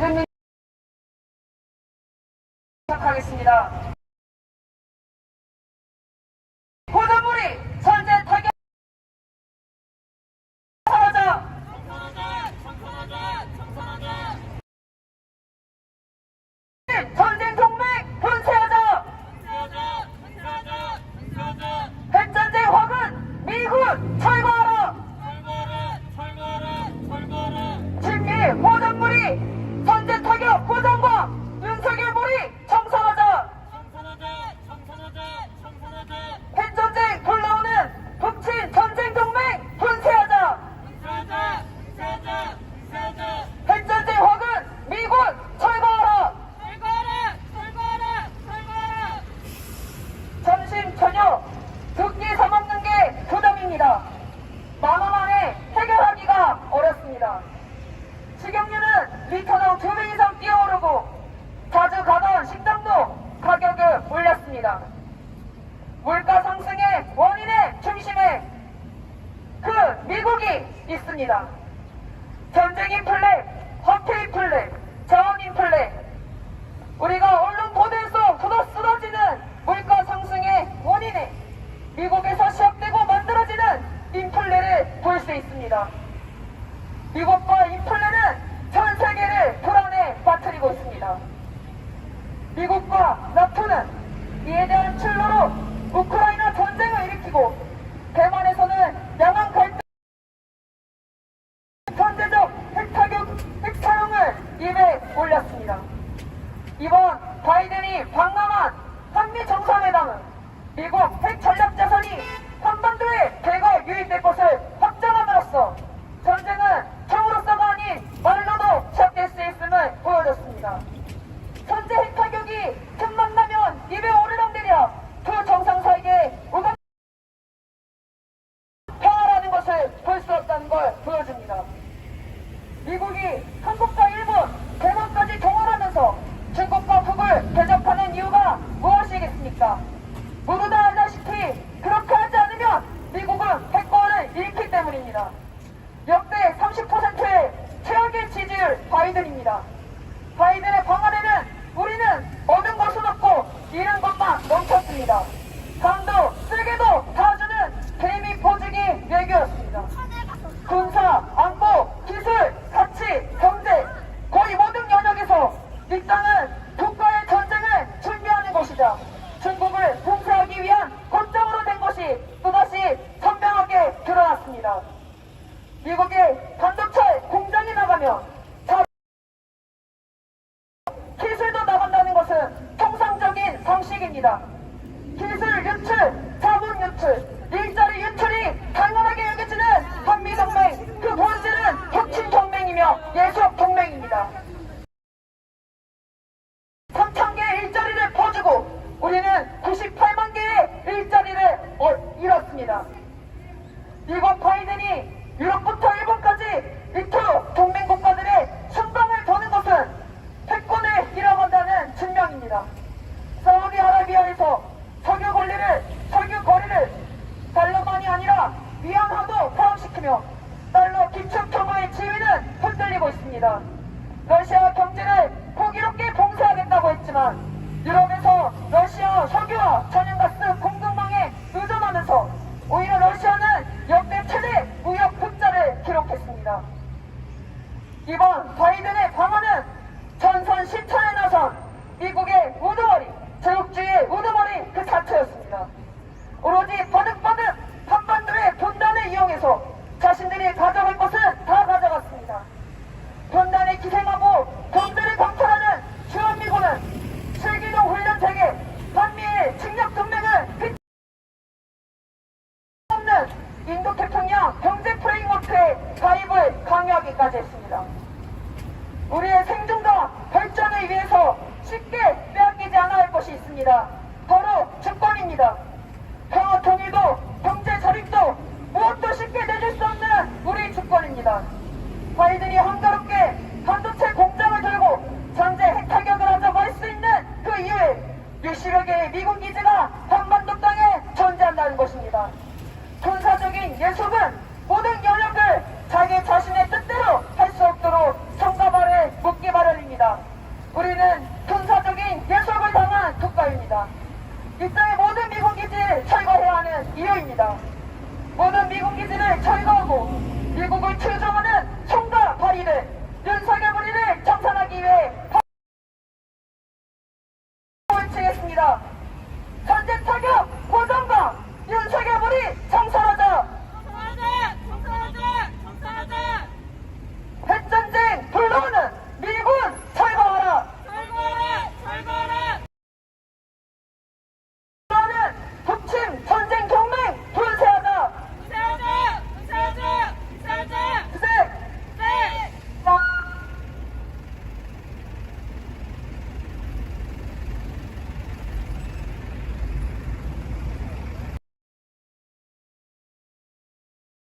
팬미팅 시작하겠습니다. 올렸습니다. 물가 상승의 원인의 중심에 그 미국이 있습니다. 전쟁 인플레, 허태 인플레, 자원 인플레, 우리가 언론 보도에서 굳어 쓰러지는 물가 상승의 원인에 미국에서 시작되고 만들어지는 인플레를 볼 수 있습니다. 미국과 인플레는 전 세계를 불안에 빠뜨리고 있습니다. 미국과 나토는 이에 대한 출로로 우크라이나 전쟁을 일으키고 대만에서는 야망 갈등 선제적 핵타격, 핵사용을 입에 올렸습니다. 이번 바이든이 방남한 한미 정상회담은 미국 핵전략자산이 한반도에 대가 유입될 것을 확정함으로써 바이든입니다. 역대 30%의 최악의 지지율 바이든입니다. 바이든의 방안에는 우리는 얻은 것은 없고 잃은 것만 넘쳤습니다. 이밖에 반도체 공장이 나가며 기술도 나간다는 것은 통상적인 상식입니다. 기술 유출, 자본 유출, 직접 정부의 지위는 흔들리고 있습니다. 러시아 경제를 포기롭게 봉사하겠다고 했지만 유럽에서 러시아 석유와 천연가스 공급 미군 기지가 한반도 땅에 존재한다는 것입니다. 군사적인 예술은 모든 영역을 자기 자신의 뜻